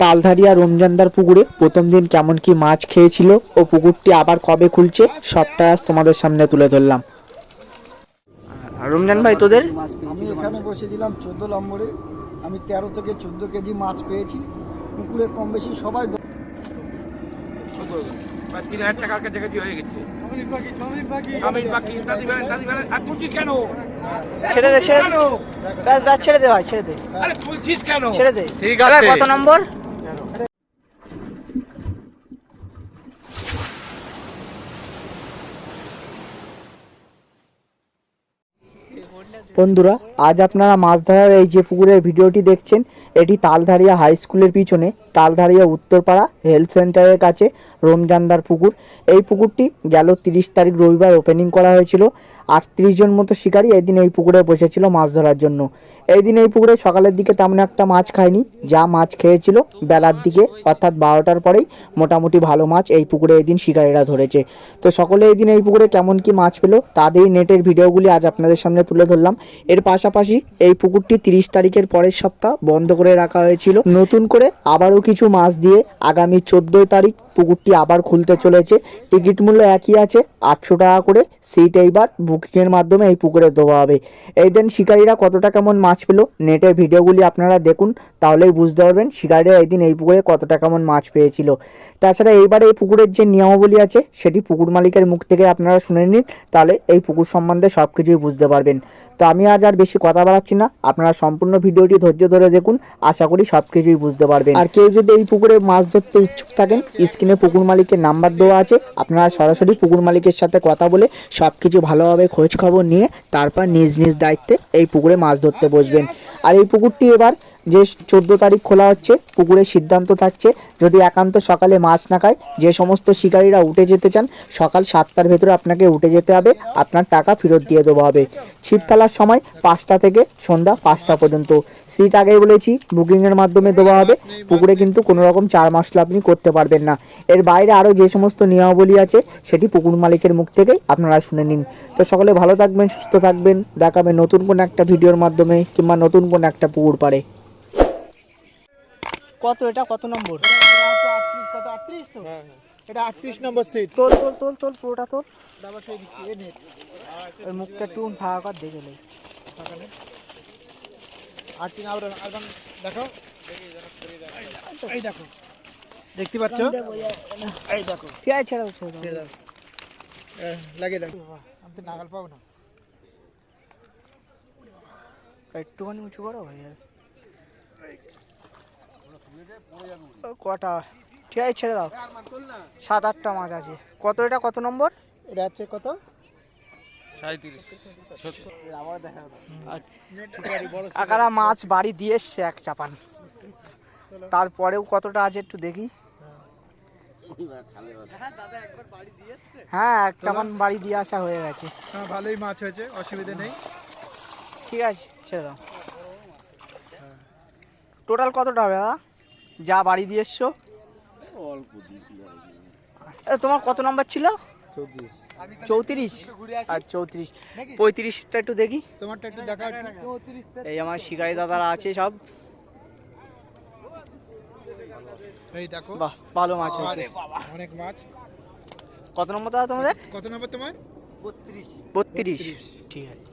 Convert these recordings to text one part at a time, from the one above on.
তালধারিয়া রমজানদার পুকুরে প্রথম দিন কেমন কি মাছ খেয়েছিল ও পুকুরটি আবার কবে খুলছে সবটা আজ তোমাদের সামনে তুলে ধরলাম। রমজান ভাই তোদের? আমি এখানে বসেছিলাম চোদ্দ নম্বরে। আমি তেরো থেকে চোদ্দ কেজি মাছ পেয়েছি। পুকুরে কম বেশি সবাই তিন হাজার টাকার কাছাকাছি হয়ে গেছে। ছেড়ে দে ছেড়ে কেন? ব্যাস ব্যাস ছেড়ে দে ভাই ছেড়ে দে। আরে তুলছিস কেন? ছেড়ে দে। ঠিক আছে। কত নম্বর? বন্ধুরা, আজ আপনারা মাছ ধরার এই যে পুকুরের ভিডিওটি দেখছেন, এটি তালধারিয়া হাই স্কুলের পিছনে, তালধারিয়া উত্তরপাড়া হেলথ সেন্টারের কাছে রমজানদার পুকুর। এই পুকুরটি গেল তিরিশ তারিখ রবিবার ওপেনিং করা হয়েছিল। আটত্রিশ জন মতো শিকারী এই দিন এই পুকুরে বসেছিল মাছ ধরার জন্য। এই দিন এই পুকুরে সকালের দিকে তেমন একটা মাছ খায়নি, যা মাছ খেয়েছিল বেলার দিকে, অর্থাৎ বারোটার পরেই মোটামুটি ভালো মাছ এই পুকুরে এই দিন শিকারীরা ধরেছে। তো সকলে এই দিন এই পুকুরে কেমন কি মাছ পেল, তাদের নেটের ভিডিওগুলি আজ আপনাদের সামনে তুলে ধরলাম। এর পাশাপাশি এই পুকুরটি তিরিশ তারিখের পরের সপ্তাহ বন্ধ করে রাখা হয়েছিল। নতুন করে আবারও কিছু মাছ দিয়ে আগামী চোদ্দোই তারিখ পুকুরটি আবার খুলতে চলেছে। টিকিট মূল্য একই আছে, আটশো টাকা করে। সিট এইবার বুকিংয়ের মাধ্যমে এই পুকুরে দেওয়া হবে। এই দিন শিকারীরা কতটা কেমন মাছ পেল নেটের ভিডিওগুলি আপনারা দেখুন, তাহলেই বুঝতে পারবেন শিকারীরা এই দিন এই পুকুরে কতটা কেমন মাছ পেয়েছিল। তাছাড়া এইবার এই পুকুরের যে নিয়মাবলী আছে, সেটি পুকুর মালিকের মুখ থেকে আপনারা শুনে নিন, তাহলে এই পুকুর সম্বন্ধে সব কিছুই বুঝতে পারবেন। তো আমি আজ আর বেশি কথা বাড়াচ্ছি না, আপনারা সম্পূর্ণ ভিডিওটি ধৈর্য ধরে দেখুন, আশা করি সব কিছুই বুঝতে পারবেন। আর কেউ যদি এই পুকুরে মাছ ধরতে ইচ্ছুক থাকেন, স্ক্রিনে পুকুর মালিকের নাম্বার দেওয়া আছে। আপনারা সরাসরি পুকুর মালিকের সাথে কথা বলে সব কিছু ভালোভাবে খোঁজ খবর নিয়ে তারপর নিজ নিজ দায়িত্বে এই পুকুরে মাছ ধরতে বসবেন। আর এই পুকুরটি এবার যে চোদ্দ তারিখ খোলা হচ্ছে পুকুরের সিদ্ধান্ত থাকছে, যদি একান্ত সকালে মাছ না খায়, যে সমস্ত শিকারীরা উঠে যেতে চান, সকাল সাতটার ভেতরে আপনাকে উঠে যেতে হবে, আপনার টাকা ফেরত দিয়ে দেওয়া হবে। ছিপ ফেলার সময় পাঁচটা থেকে সন্ধ্যা পাঁচটা পর্যন্ত। সিট আগেই বলেছি, বুকিংয়ের মাধ্যমে দেওয়া হবে, পুকুরে কিন্তু কোনো রকম চার মশলা আপনি করতে পারবেন না। এর বাইরে আরও যে সমস্ত নিয়মাবলী আছে, সেটি পুকুর মালিকের মুখ থেকেই আপনারা শুনে নিন। তো সকলে ভালো থাকবেন, সুস্থ থাকবেন, দেখাবে নতুন কোনো একটা ভিডিওর মাধ্যমে কিংবা নতুন কোনো একটা পুকুর পাড়ে। কত এটা? কত নম্বর? এটা আটত্রিশ নম্বর সিট তোল তোল তোল তোল পুরোটা তোল। ওই মুখটা একটু ফাঁকা কর দেখে নেই আর তিন আবার একদম দেখো। এই দেখো। দেখতে পাচ্ছ? এই দেখো। আছে ছেড়ে দাও, দেখো। আমি তো নাগাল পাবো না। একটুখানি উঁচু করো ভাই আর। ও, কটা? ঠিক আছে ছেড়ে দাও। সাত আটটা মাছ আছে। কত এটা? কত নম্বর? এটা হচ্ছে কত? আকারা মাছ বাড়ি দিয়ে এসছে এক চাপান। তারপরেও কতটা আছে একটু দেখি। হ্যাঁ এক চাপান বাড়ি দিয়ে আসা হয়ে গেছে। হ্যাঁ ভালোই মাছ হয়েছে অসুবিধা নেই। ঠিক আছে ছেড়ে দাও। টোটাল কতটা হবে দাদা? যা বাড়ি দিয়ে এসছো। এ, তোমার কত নাম্বার ছিল? চৌত্রিশ। আর চৌত্রিশ। পঁয়ত্রিশটা একটু দেখি। তোমারটা একটু দেখা এই আমার শিকারি দাদারা আছে সব। এই দেখো। বাহ ভালো মাছ অনেক মাছ। কত নম্বর দাদা তোমাদের? কত নম্বর তোমার? বত্রিশ। ঠিক আছে।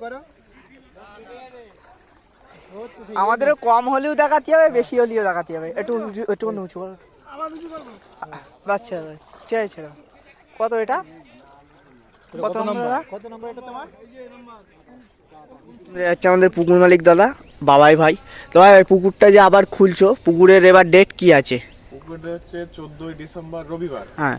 করো? আমাদের কম হলেও দেখাতে হবে বেশি হলেও দেখাতে হবে। একটু একটু উঁচু করো। বাচ্চা ঠিক আছে কত এটা? কত নম্বর কত নম্বর এটা তোমার আমাদের পুকুর মালিক দাদা বাবাই ভাই। তো ভাই পুকুরটা যে আবার খুলছো পুকুরের এবার ডেট কি আছে? পুকুরটা হচ্ছে চোদ্দোই ডিসেম্বর রবিবার। হ্যাঁ।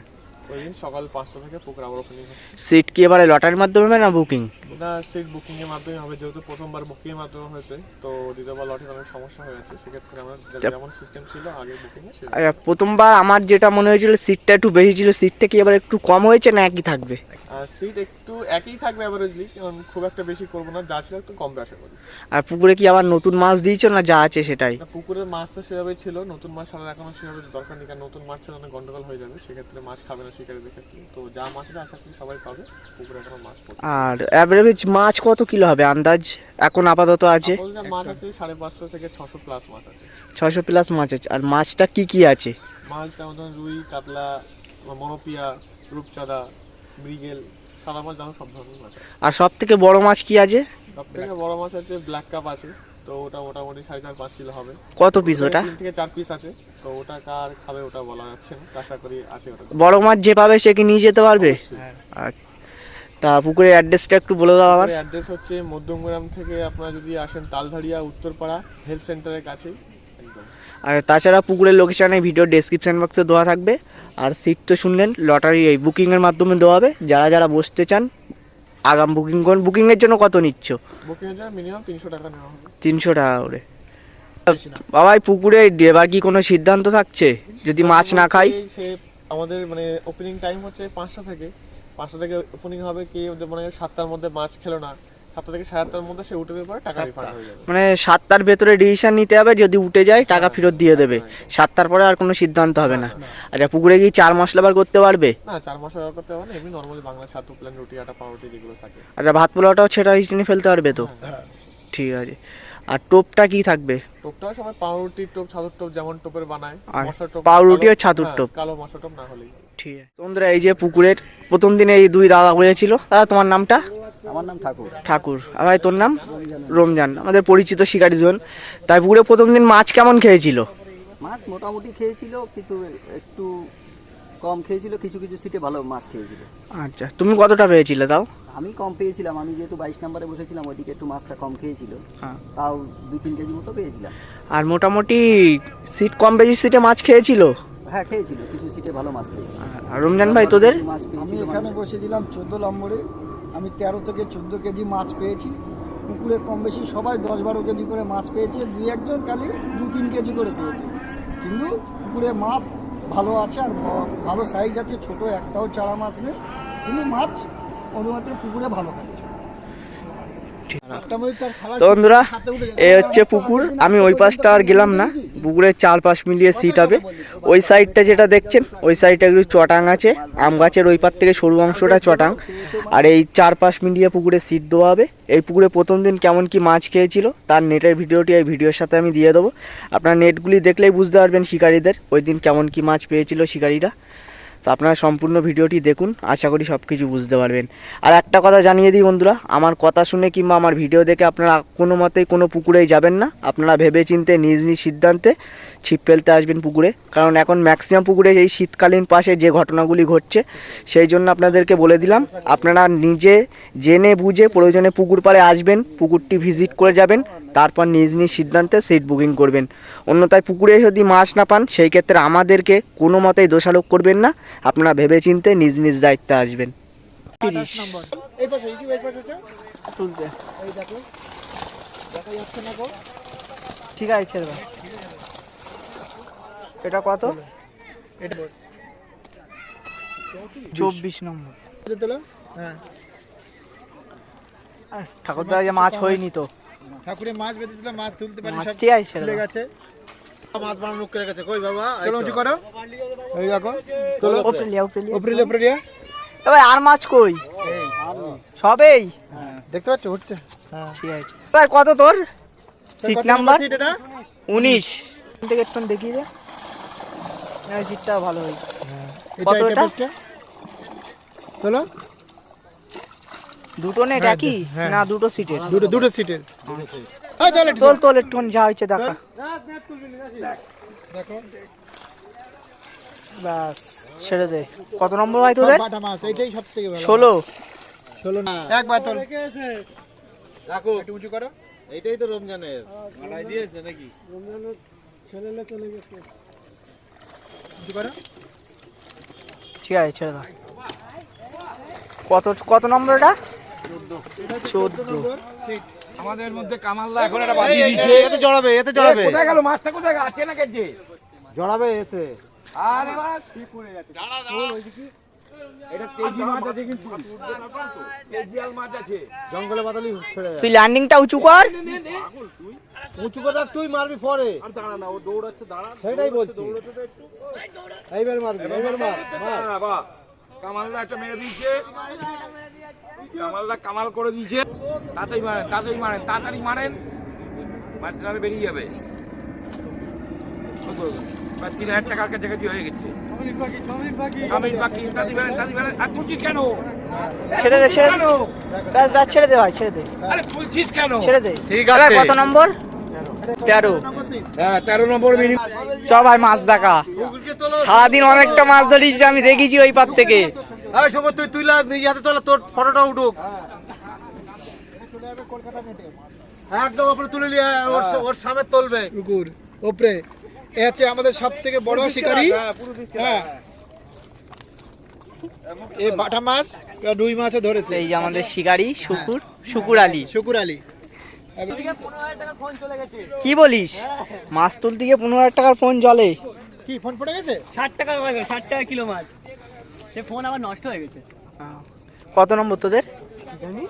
ওই দিন সকাল পাঁচটা থেকে পোকরা ওপেনিং হচ্ছে। সিট কি এবারে লটারির মাধ্যমে না বুকিং না সিট বুকিং এর মাধ্যমে হবে যেহেতু প্রথমবার বুকিং এর মাধ্যমে হয়েছে তো দ্বিতীয়বার লটারির অনেক সমস্যা হয়ে গেছে সেক্ষেত্রে আমরা যেমন সিস্টেম ছিল আগে বুকিং এ প্রথমবার আমার যেটা মনে হয়েছিল সিটটা একটু বেশি ছিল সিটটা কি এবার একটু কম হয়েছে না একই থাকবে? আর সিট একটু একই থাকবে অ্যাভারেজলি কারণ খুব একটা বেশি করব না যা ছিল একটু কমবে আশা করি আর পুকুরে কি আবার নতুন মাছ দিয়েছ না যা আছে সেটাই? পুকুরের মাছ তো সেভাবে ছিল নতুন মাছ ছাড়া এখনও সেভাবে দরকার নেই কারণ নতুন মাছ ছাড়া অনেক গন্ডগোল হয়ে যাবে সেক্ষেত্রে মাছ খাবে না শিকারীদের ক্ষেত্রে। তো যা মাছ আছে আশা করি সবাই পাবে পুকুরে এখনও মাছ আর অ্যাভারেজ মাছ কত কিলো হবে আন্দাজ? এখন আপাতত আছে? মাছ আছে সাড়ে পাঁচশো থেকে ছশো প্লাস মাছ আছে। ছয়শো প্লাস মাছ আছে। আর মাছটা কি কি আছে? মাছ যেমন ধরুন রুই কাতলা মনোপিয়া রূপচাঁদা মৃগেল সাদা মাছ যেমন সব ধরনের মাছ আছে। আর সব থেকে বড় মাছ কি আছে? সব থেকে বড় মাছ আছে ব্ল্যাক কাপ আছে তো ওটা মোটামুটি সাড়ে চার পাঁচ কিলো হবে। কত পিস ওটা? তিন থেকে চার পিস আছে তো ওটা কার খাবে ওটা বলা যাচ্ছে না আশা করি আছে ওটা। বড় মাছ যে পাবে সে কি নিয়ে যেতে পারবে? আচ্ছা। তা পুকুরের অ্যাড্রেসটা একটু বলে দাও আবার। অ্যাড্রেস হচ্ছে মধ্যমগ্রাম থেকে আপনারা যদি আসেন তালধারিয়া উত্তরপাড়া হেলথ সেন্টারের কাছেই। আর তাছাড়া পুকুরের লোকেশানে ভিডিও ডেসক্রিপশন বক্সে দেওয়া থাকবে। আর সিট তো শুনলেন লটারি এই বুকিংয়ের মাধ্যমে দেওয়া হবে। যারা যারা বসতে চান আগাম বুকিং করুন। বুকিংয়ের জন্য কত নিচ্ছ? বুকিং মিনিমাম তিনশো টাকা করে। বাবা এই পুকুরে এবার কি কোনো সিদ্ধান্ত থাকছে? যদি মাছ না খাই? সে আমাদের মানে ওপেনিং টাইম হচ্ছে পাঁচটা থেকে। পাঁচটা থেকে ওপেনিং হবে কি মানে সাতটার মধ্যে মাছ খেলো না। সাতটা থেকে সাড়ে আটটার মধ্যে সে উঠে পরে টাকা রিফান্ড হয়ে যাবে। মানে সাতটার ভেতরে ডিসিশন নিতে হবে যদি উঠে যায় টাকা ফেরত দিয়ে দেবে। সাতটার পরে আর কোনো সিদ্ধান্ত হবে না। আচ্ছা পুকুরে কি চার মশলা বার করতে পারবে? না চার মাস ব্যবহার করতে না এমনি নর্মালি বাংলা ছাতু প্ল্যান রুটি আটা পাউরুটি যেগুলো থাকে। আচ্ছা ভাত পোলাওটাও ছেটা হিসেবে ফেলতে পারবে তো? ঠিক আছে। আর টোপটা কি থাকবে? টোপটাও সবাই পাউরুটির টোপ ছাতুর টোপ যেমন টোপের বানায় মশার টোপ পাউরুটি আর ছাতুর হ্যাঁ, টোপ। কালো মশার টোপ না হলেই। ঠিক আছে। তোমরা এই যে পুকুরের প্রথম দিনে এই দুই দাদা হয়েছিল। দাদা তোমার নামটা? আমার নাম ঠাকুর। ঠাকুর। আর ভাই তোর নাম? রমজান। আমাদের পরিচিত শিকারী জন। তাই পুকুরে প্রথম দিন মাছ কেমন খেয়েছিল? মাছ মোটামুটি খেয়েছিল কিন্তু একটু কম খেয়েছিল কিছু কিছু সিটে ভালো মাছ খেয়েছিল। আচ্ছা তুমি কতটা পেয়েছিলে তাও? আমি কম পেয়েছিলাম আমি যেহেতু বাইশ নম্বরে বসেছিলাম ওইদিকে একটু মাছটা কম খেয়েছিল। হ্যাঁ। তাও দুই তিন কেজি মতো পেয়েছিলাম। আর মোটামুটি সিট কম বেশি সিটে মাছ খেয়েছিল? হ্যাঁ খেয়েছিল কিছু সিটে ভালো মাছ খেয়েছিল। আর রমজান ভাই তোদের? মাছ আমি এখানে বসেছিলাম চোদ্দ নম্বরে। আমি তেরো থেকে চোদ্দ কেজি মাছ পেয়েছি। পুকুরে কম বেশি সবাই দশ বারো কেজি করে মাছ পেয়েছে দুই একজন খালি দু তিন কেজি করে পেয়েছে। কিন্তু পুকুরে মাছ ভালো আছে আর ভালো সাইজ আছে ছোট একটাও চারা মাছ নেই। কিন্তু মাছ শুধুমাত্র পুকুরে ভালো খাচ্ছে। তো বন্ধুরা এই হচ্ছে পুকুর। আমি ওই পাশটা আর গেলাম না। পুকুরের চারপাশ মিলিয়ে সিট হবে। ওই সাইডটা যেটা দেখছেন ওই সাইডটা একটু চটাং আছে আম গাছের ওই পার থেকে সরু অংশটা চটাং। আর এই চার চারপাশ মিলিয়ে পুকুরে সিট দেওয়া হবে। এই পুকুরে প্রথম দিন কেমন কি মাছ খেয়েছিল তার নেটের ভিডিওটি এই ভিডিওর সাথে আমি দিয়ে দেবো। আপনার নেটগুলি দেখলেই বুঝতে পারবেন শিকারীদের ওই দিন কেমন কি মাছ পেয়েছিল শিকারীরা। তো আপনারা সম্পূর্ণ ভিডিওটি দেখুন, আশা করি সব কিছু বুঝতে পারবেন। আর একটা কথা জানিয়ে দিই বন্ধুরা, আমার কথা শুনে কিংবা আমার ভিডিও দেখে আপনারা কোনো মতেই কোনো পুকুরেই যাবেন না। আপনারা ভেবে চিনতে নিজ নিজ সিদ্ধান্তে ছিপ ফেলতে আসবেন পুকুরে। কারণ এখন ম্যাক্সিমাম পুকুরে এই শীতকালীন পাশে যে ঘটনাগুলি ঘটছে, সেই জন্য আপনাদেরকে বলে দিলাম, আপনারা নিজে জেনে বুঝে প্রয়োজনে পুকুর পাড়ে আসবেন, পুকুরটি ভিজিট করে যাবেন। তারপর নিজ নিজ সিদ্ধান্তে সিট বুকিং করবেন। অন্যথায় পুকুরে যদি মাছ না পান সেই ক্ষেত্রে আমাদেরকে কোনো মতেই দোষারোপ করবেন না। আপনারা ভেবে চিনতে নিজ নিজ দায়িত্বে আসবেন। আঠাশ নম্বর। এই পাশে এই এই পাশে আছে? তুলতে। এই দেখো। দেখা যাচ্ছে না গো ঠিক আছে ছেড়ে এটা কত? এটা চব্বিশ। নম্বর। হ্যাঁ। ঠাকুরদা মাছ হয়নি তো। ঠাকুরের মাছ বেঁধেছিল মাছ তুলতে পারি সব তুলে গেছে। মাছ বানানো করে গেছে কই বাবা? চলো উঁচু করো। এই দেখো তোলো। উপরে লিয়া, উপরে লিয়া। উপরে উপরে দিয়ে এ ভাই আর মাছ কই? সবেই? দেখতে পাচ্ছ উঠছে হ্যাঁ। ঠিক আছে। এবার কত তোর? সিট নাম্বার উনিশ। থেকে একটু দেখিয়ে দে। হ্যাঁ সিটটা ভালো হয়েছে। কত এটা এটা? দুটো নেট হ্যাঁ, একই? হ্যাঁ। না দুটো সিটের দুটো দুটো সিটের এই তোল তোল একটুখানি যা হয়েছে দেখা। দেখো। ব্যাস ছেড়ে দে। কত নম্বর হয় তোদের? ষোলো। ষোলো না। একবার তোল রাখো। একটু উঁচু করো। এইটাই তো রমজানের। মালাই দিয়েছে নাকি? রমজানের ছেলেলে চলে গেছে। উঁচু করো। ঠিক আছে ছেড়ে দাও। কত কত নম্বর এটা? চোদ্দ আমাদের মধ্যে কামাল্লা এখন একটা বাজিয়ে দিচ্ছে এতে জড়াবে এতে জড়াবে। কোথায় গেল মাছটা কোথায় আছে না কেটে জড়াবে এতে। আরে বাস এটা তেজি মাছ আছে কিন্তু। তেজিয়াল মাছ আছে। জঙ্গলে তুই ল্যান্ডিংটা উঁচু কর। উঁচু করে তুই মারবি পরে। দাঁড়া না ও দৌড়াচ্ছে দাঁড়া। সেটাই বলছি। এইবার মারবি এইবার মার। কামালদা একটা মেরে দিয়েছে। কামালদা কামাল করে দিয়েছে। তাড়াতাড়ি মারেন তাড়াতাড়ি মারেন তাড়াতাড়ি মারেন। মাঝখানে বেরিয়ে যাবে। প্রায় তিন হাজার টাকার কাছাকাছি হয়ে গেছে। কামিল বাকি দাদি বেড়েন দাদি বেড়েন আর তুলছিস কেন? ছেড়ে দে ছেড়ে দে। ব্যাস ব্যাস ছেড়ে দে ভাই ছেড়ে দে। আরে তুলছিস কেন? ছেড়ে দে। ঠিক আছে। কত নম্বর? তেরো। হ্যাঁ তেরো নম্বর মিনিট। চ ভাই মাছ দেখা। সারাদিন অনেকটা মাছ ধরিয়েছি আমি দেখেছি ওই পার থেকে। তুই তুই লাগ নিজে হাতে তোলা তোর ফটোটা উঠুক। একদম উপরে তুলে নিয়ে ওর ওর সামনে তুলবে। ওপরে। এ হচ্ছে আমাদের সব থেকে বড় শিকারি। হ্যাঁ। এই বাটা মাছ রুই মাছও ধরেছে। এই যে আমাদের শিকারি শুকুর শুকুর আলী। শুকুর আলী। কি বলিস? মাছ তুলতে গিয়ে পনেরো হাজার টাকার ফোন জলে কি ফোন পড়ে গেছে? ষাট টাকা ষাট টাকা কিলো মাছ। সে ফোন আবার নষ্ট হয়ে গেছে। কত নম্বর তোদের? জানি